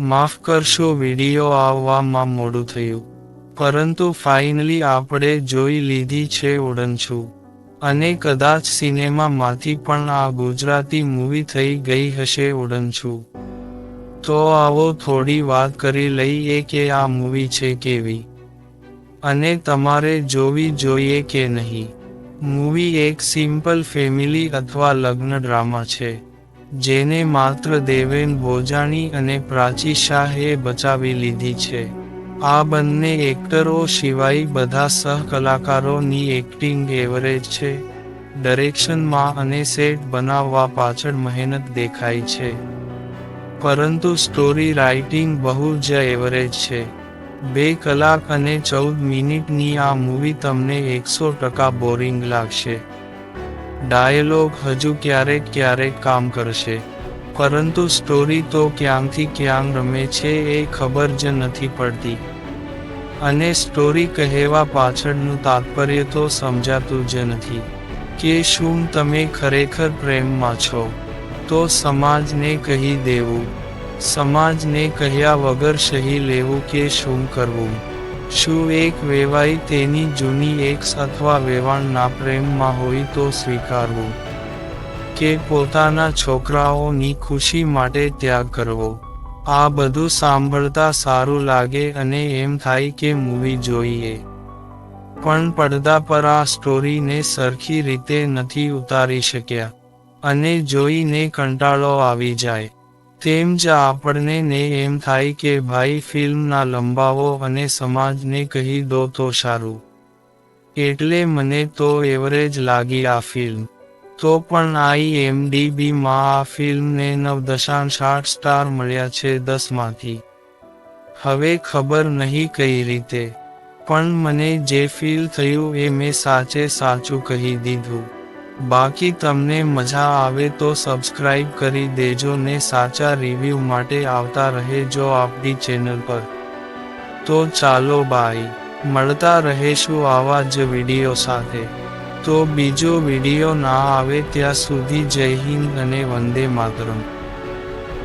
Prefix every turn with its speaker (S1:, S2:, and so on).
S1: માફ કરશો, વીડિયો આવવામાં મોડું થયું. પરંતુ ફાઇનલી આપણે જોઈ લીધી છે ઉડનછું અને કદાચ સિનેમામાંથી પણ આ ગુજરાતી મૂવી થઈ ગઈ હશે ઉડનછું તો આવો થોડી વાત કરી લઈએ કે આ મૂવી છે કેવી. અને તમારે જોવી જોઈએ કે નહીં. મૂવી એક સિમ્પલ ફેમિલી અથવા લગ્ન ડ્રામા છે. જેને માત્ર દેવેન ભોજાણી અને પ્રાચી શાહે બચાવી લીધી છે. આ બંને એક્ટરો સિવાય બધા સહકલાકારોની એક્ટિંગ એવરેજ છે. ડિરેક્શનમાં અને સેટ બનાવવા પાછળ મહેનત દેખાય છે. પરંતુ સ્ટોરી રાઇટિંગ બહુ જ એવરેજ છે. બે કલાક અને ચૌદ મિનિટની આ મૂવી તમને એકસો ટકા બોરિંગ લાગશે. ડાયલોગ હજુ ક્યારેક ક્યારેક કામ કરશે. પરંતુ સ્ટોરી તો ક્યાંથી ક્યાં રમે છે એ ખબર જ નથી પડતી. અને સ્ટોરી કહેવા પાછળનું તાત્પર્ય તો સમજાતું જ નથી. કે શું તમે ખરેખર પ્રેમમાં છો? તો સમાજને કહી દેવું. સમાજને કહ્યા વગર સહી લેવું કે શું કરવું? શું એક વેવાઈ તેની જૂની એક્સ અથવા વેવાણના પ્રેમમાં હોય તો સ્વીકારવું? કે પોતાના છોકરાઓની ખુશી માટે ત્યાગ કરવો? આ બધું સાંભળતા સારું લાગે અને એમ થાય કે મૂવી જોઈએ. પણ પડદા પર આ સ્ટોરીને સરખી રીતે નથી ઉતારી શક્યા. અને જોઈને કંટાળો આવી જાય. તેમ જ આપણને ને એમ થાય કે ભાઈ ફિલ્મના લંબાવો અને સમાજને કહી દો તો સારું. એટલે મને તો એવરેજ લાગી આ ફિલ્મ. તો પણ આઈ એમડીબીમાં આ ફિલ્મને નવ દશાંશ આઠ સ્ટાર મળ્યા છે દસમાંથી. હવે ખબર નહીં કઈ રીતે. પણ મને જે ફીલ થયું એ મેં સાચે સાચું કહી દીધું. બાકી તમને મજા આવે તો સબસ્ક્રાઇબ કરી દેજો ને સાચા રિવ્યૂ માટે આવતા રહેજો આપણી ચેનલ પર. તો ચાલો બાય મળતા રહેશું આવા જ વીડિયો સાથે. તો બીજો વીડિયો ના આવે ત્યાં સુધી જય હિન્દ અને વંદે માતરમ.